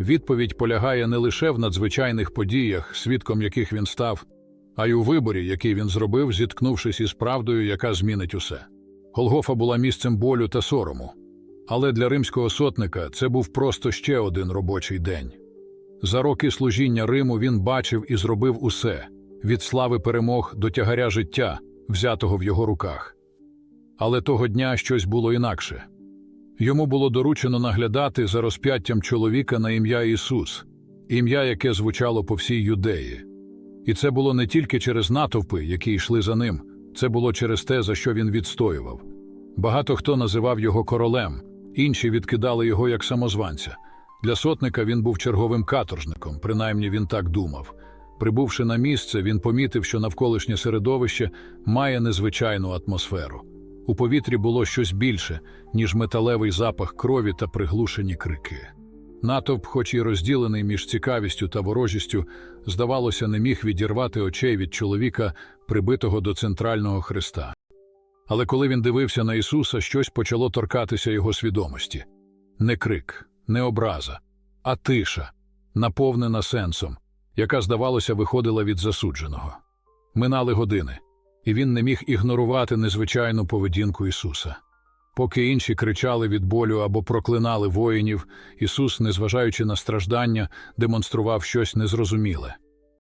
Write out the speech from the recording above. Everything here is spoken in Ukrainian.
Відповідь полягає не лише в надзвичайних подіях, свідком яких він став, а й у виборі, який він зробив, зіткнувшись із правдою, яка змінить усе. Голгофа була місцем болю та сорому. Але для римського сотника це був просто ще один робочий день. За роки служіння Риму він бачив і зробив усе від слави перемог до тягаря життя, взятого в його руках. Але того дня щось було інакше. Йому було доручено наглядати за розп'яттям чоловіка на ім'я Ісус, ім'я, яке звучало по всій юдеї. І це було не тільки через натовпи, які йшли за ним, це було через те, за що він відстоював. Багато хто називав його королем, інші відкидали його як самозванця. Для сотника він був черговим каторжником, принаймні він так думав. Прибувши на місце, він помітив, що навколишнє середовище має незвичайну атмосферу. У повітрі було щось більше, ніж металевий запах крові та приглушені крики. Натовп, хоч і розділений між цікавістю та ворожістю, здавалося, не міг відірвати очей від чоловіка, прибитого до центрального хреста. Але коли він дивився на Ісуса, щось почало торкатися його свідомості не крик, не образа, а тиша, наповнена сенсом, яка, здавалося, виходила від засудженого. Минали години, і він не міг ігнорувати незвичайну поведінку Ісуса. Поки інші кричали від болю або проклинали воїнів, Ісус, незважаючи на страждання, демонстрував щось незрозуміле.